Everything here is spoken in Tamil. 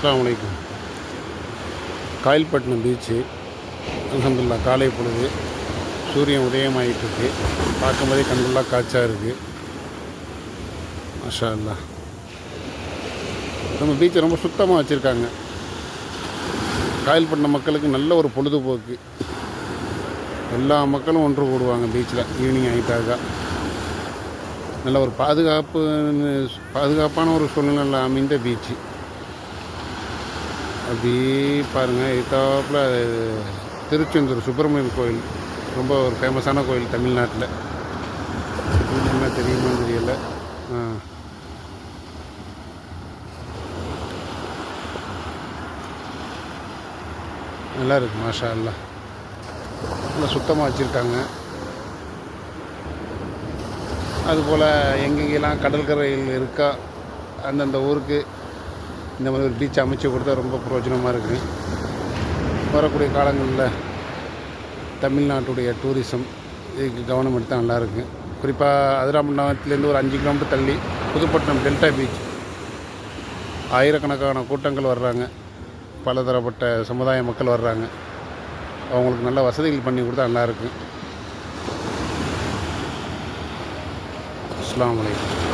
அஸ்லாம் அலைக்கும் காயல்பட்டினம் பீச்சு அலமதுல்லா காலை பொழுது சூரியன் உதயமாயிட்டு இருக்கு பார்க்கும்போதே கண்கொள்ளா காய்ச்சா இருக்குது மஷா அல்லா நம்ம பீச்சை ரொம்ப சுத்தமாக வச்சுருக்காங்க. காயல்பட்டினம் மக்களுக்கு நல்ல ஒரு பொழுதுபோக்கு. எல்லா மக்களும் ஒன்று கூடுவாங்க பீச்சில். ஈவினிங் ஆகிட்டாக்கா நல்ல ஒரு பாதுகாப்பு பாதுகாப்பான ஒரு சூழ்நிலை அமைந்த பீச்சு. அப்படியே பாருங்கள் எத்தாப்பில் திருச்செந்தூர் சுப்பிரமணியன் கோயில். ரொம்ப ஒரு ஃபேமஸான கோயில் தமிழ்நாட்டில். என்ன தெரியுமான்னு தெரியல. ஆ. நல்லா இருக்கு மாஷா எல்லாம் நல்லா சுத்தமாக வச்சுருக்காங்க. அதுபோல் எங்கெங்கெல்லாம் கடற்கரையில் இருக்கா அந்தந்த ஊருக்கு இந்த மாதிரி ஒரு பீச் அமைச்சு கொடுத்தா ரொம்ப பிரயோஜனமாக இருக்குது வரக்கூடிய காலங்களில் தமிழ்நாட்டுடைய டூரிசம் இதுக்கு கவனம் எடுத்தால் நல்லாயிருக்கு குறிப்பாக அதிராமண்டலத்துலேருந்து ஒரு அஞ்சு கிலோமீட்டர் தள்ளி புதுப்பட்டினம் டெல்டா பீச் ஆயிரக்கணக்கான கூட்டங்கள் வர்றாங்க. பலதரப்பட்ட சமுதாய மக்கள் வர்றாங்க. அவங்களுக்கு நல்ல வசதிகள் பண்ணி கொடுத்தா நல்லாயிருக்கு அஸ்லாம் வலைக்கம்